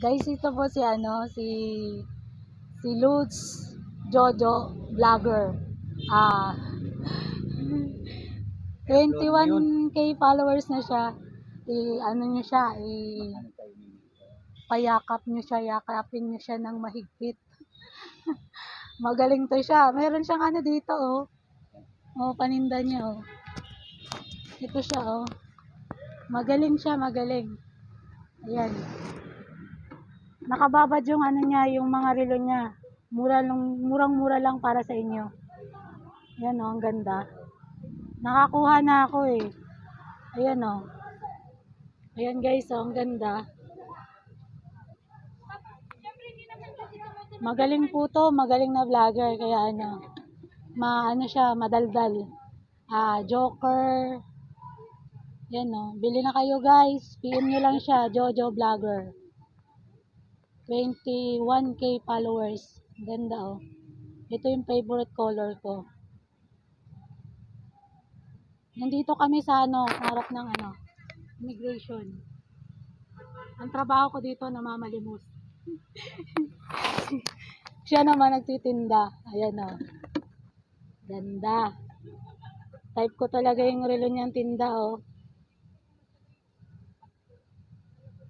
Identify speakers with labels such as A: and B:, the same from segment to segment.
A: Guys, ito po si ano, si si Lutz Jojo Vlogger. Ah 21k followers na siya. I ano niyo siya, i payakap niyo siya, yakapin niyo siya ng mahigpit. Magaling to siya. Meron siyang ano dito oh. Oh, paninda niya oh. Ito siya oh. Magaling siya, magaling. Ayan. Nakababad yung ano niya, yung mga relo niya. Mura lang, murang-mura lang para sa inyo. Ayan oh, ang ganda. Nakakuha na ako eh. Ayan oh. Ayan guys, oh, ang ganda. Magaling po to, magaling na vlogger kaya ano, maano siya, madaldal. Ah, Joker. Yan oh, bili na kayo guys. PM nyo lang siya, Jojo Vlogger. 21k followers. Ganda oh. Ito yung favorite color ko. Nandito kami sa ano, harap ng ano, immigration. Ang trabaho ko dito namamalimos. Siya naman nagtitinda. Ayan o. Ganda. Type ko talaga yung relo niyang tinda o.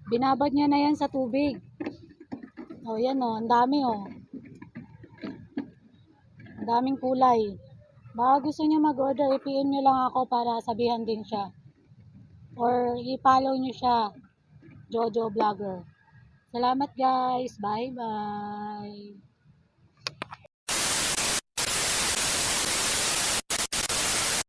A: Binabad niya na yan sa tubig. O yan o. Ang dami o. Ang daming kulay. Baka gusto niya mag-order, i-PM niyo lang ako para sabihan din siya. Or i-follow niyo siya. Jojo Vlogger. Salamat guys. Bye bye.